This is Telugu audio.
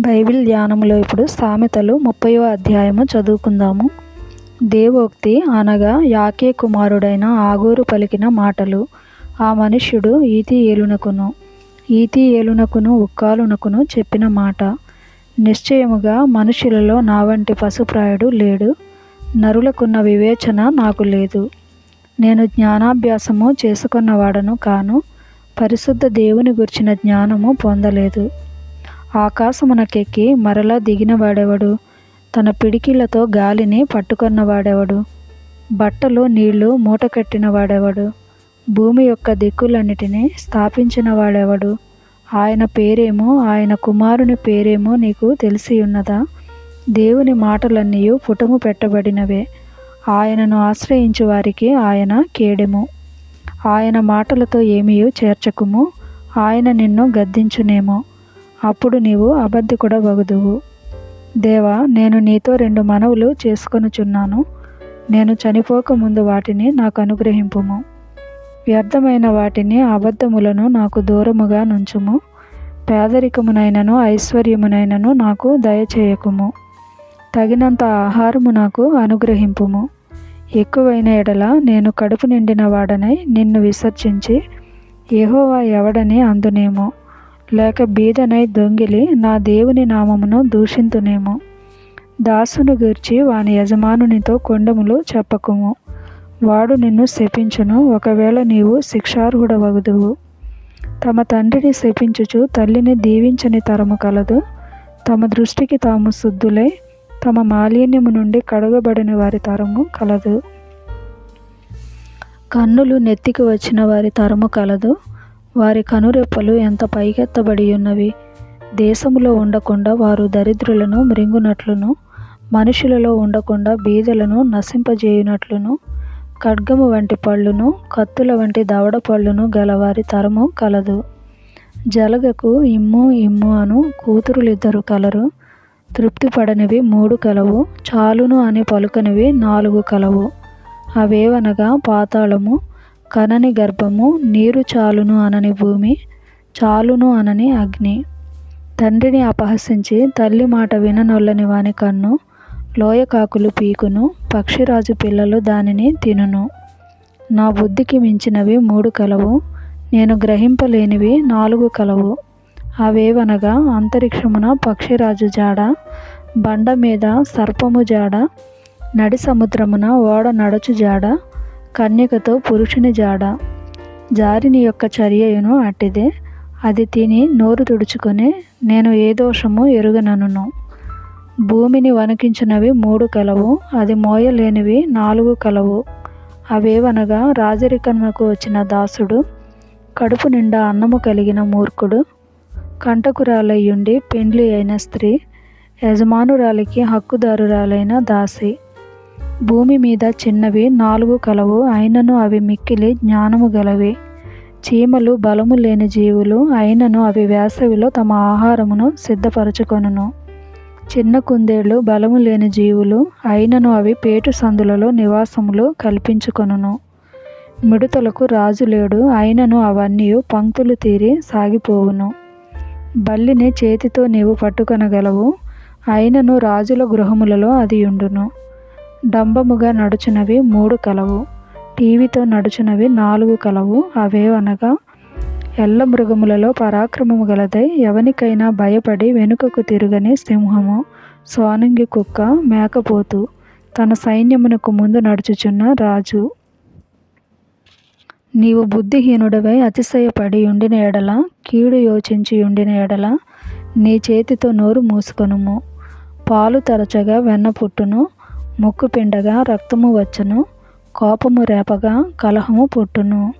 బైబిల్ ధ్యానంలో ఇప్పుడు సామెతలు ముప్పయో అధ్యాయము చదువుకుందాము. దేవోక్తి అనగా యాకే కుమారుడైన ఆగూరు పలికిన మాటలు. ఆ మనుష్యుడు ఈతి ఏలునకును ఈతి ఏలునకును ఉక్కాలునకును చెప్పిన మాట. నిశ్చయముగా మనుషులలో నా వంటి పశుప్రాయుడు లేడు. నరులకున్న వివేచన నాకు లేదు. నేను జ్ఞానాభ్యాసము చేసుకున్నవాడను కాను పరిశుద్ధ దేవుని గుర్చిన జ్ఞానము పొందలేదు. ఆకాశమునకెక్కి మరలా దిగినవాడెవడు? తన పిడికిళ్ళతో గాలిని పట్టుకొన్నవాడెవడు? బట్టలో నీళ్ళు మూటకట్టిన వాడెవడు భూమి యొక్క దిక్కులన్నిటినీ స్థాపించిన వాడెవడు ఆయన పేరేమో ఆయన కుమారుని పేరేమో నీకు తెలిసి ఉన్నదా దేవుని మాటలన్నీ పుటము పెట్టబడినవే. ఆయనను ఆశ్రయించు వారికి ఆయన కేడెము. ఆయన మాటలతో ఏమీ చేర్చకుము? ఆయన నిన్ను గద్దించునేమో. అప్పుడు నీవు అబద్ధికుడ వగుదువు దేవా నేను నీతో రెండు మనవులు చేసుకొనుచున్నాను. నేను చనిపోకముందు వాటిని నాకు అనుగ్రహింపుము. వ్యర్థమైన వాటిని అబద్ధములను నాకు దూరముగా నుంచుము. పేదరికమునైనను ఐశ్వర్యమునైనను నాకు దయచేయకుము. తగినంత ఆహారము నాకు అనుగ్రహింపుము. ఎక్కువైన ఎడల నేను కడుపు నిండిన వాడనై నిన్ను విసర్జించి ఏహోవా ఎవడని అందునేమో. లేక బీదనై దొంగిలి నా దేవుని నామమును దూషింతునేమో. దాసును గూర్చి వాని యజమానునితో కొండములు చెప్పకుము. వాడు నిన్ను శపించును ఒకవేళ నీవు శిక్షార్హుడవగుదువు. తమ తండ్రిని శపించుచు తల్లిని దీవించని తరము కలదు. తమ దృష్టికి తాము శుద్ధులై తమ మాలిన్యము నుండి కడగబడిన వారి తరము కలదు. కన్నులు నెత్తికి వచ్చిన వారి తరము కలదు. వారి కనురెప్పలు ఎంత పైకెత్తబడి ఉన్నవి దేశములో ఉండకుండా వారు దరిద్రులను మృంగునట్లును మనుషులలో ఉండకుండా బీదలను నశింపజేయునట్లును ఖడ్గము వంటి పళ్ళును కత్తుల వంటి దవడ పళ్ళును గలవారి తరము కలదు. జలగకు ఇమ్ము ఇమ్ము అను కూతురులిద్దరు కలరు. తృప్తి పడనివి మూడు కలవు చాలును అని పలుకనివి నాలుగు కలవు. అవేవనగా పాతాళము కనని గర్భము నీరు చాలును అనని భూమి చాలును అనని అగ్ని. తండ్రిని అపహసించి తల్లి మాట విననొల్లని వాని కన్ను లోయకాకులు పీకును పక్షిరాజు పిల్లలు దానిని తినును. నా బుద్ధికి మించినవి మూడు కలవు నేను గ్రహింపలేనివి నాలుగు కలవు. అవేవనగా అంతరిక్షమున పక్షిరాజు జాడ బండ మీద సర్పము జాడ నడి సముద్రమున ఓడ నడచు జాడ కన్యకతో పురుషుని జాడ. జారిని యొక్క చర్యయును అట్టిదే. అది తిని నోరు తుడుచుకొని నేను ఏ దోషము ఎరుగనను భూమిని వణికించినవి మూడు కలవు అది మోయలేనివి నాలుగు కలవు. అవేవనగా రాజరికమునకు వచ్చిన దాసుడు కడుపు నిండా అన్నము కలిగిన మూర్ఖుడు కంటకురాలయ్యుండి పెండ్లి అయిన స్త్రీ యజమానురాలికి హక్కుదారురాలైన దాసి. భూమి మీద చిన్నవి నాలుగు కలవు అయినను అవి మిక్కిలి జ్ఞానము గలవి. చీమలు బలము లేని జీవులు అయినను అవి వేసవిలో తమ ఆహారమును సిద్ధపరచుకొనును. చిన్న కుందేళ్ళు బలము లేని జీవులు అయినను అవి పేటు సందులలో నివాసములు కల్పించుకొనును. మిడుతలకు రాజు లేడు అయినను అవన్నీ పంక్తులు తీరి సాగిపోవును. బల్లిని చేతితో నీవు పట్టుకొనగలవు అయినను రాజుల గృహములలో అది ఉండును డంబముగా నడుచునవి మూడు కలవు. టీవీతో నడుచునవి నాలుగు కలవు. అవేవనగా ఎల్ల మృగములలో పరాక్రమము గలదై ఎవనికైనా భయపడి వెనుకకు తిరుగని సింహము సోనంగి కుక్క మేకపోతు. తన సైన్యమునకు ముందు నడుచుచున్న రాజు. నీవు బుద్ధిహీనుడవై అతిశయపడి ఉండిన ఎడల కీడు యోచించి ఉండిన ఎడల నీ చేతితో నోరు మూసుకొనుము. పాలు తరచగా వెన్న పుట్టును. ముక్కు పిండగా రక్తము వచ్చును కోపము రేపగా కలహము పుట్టును.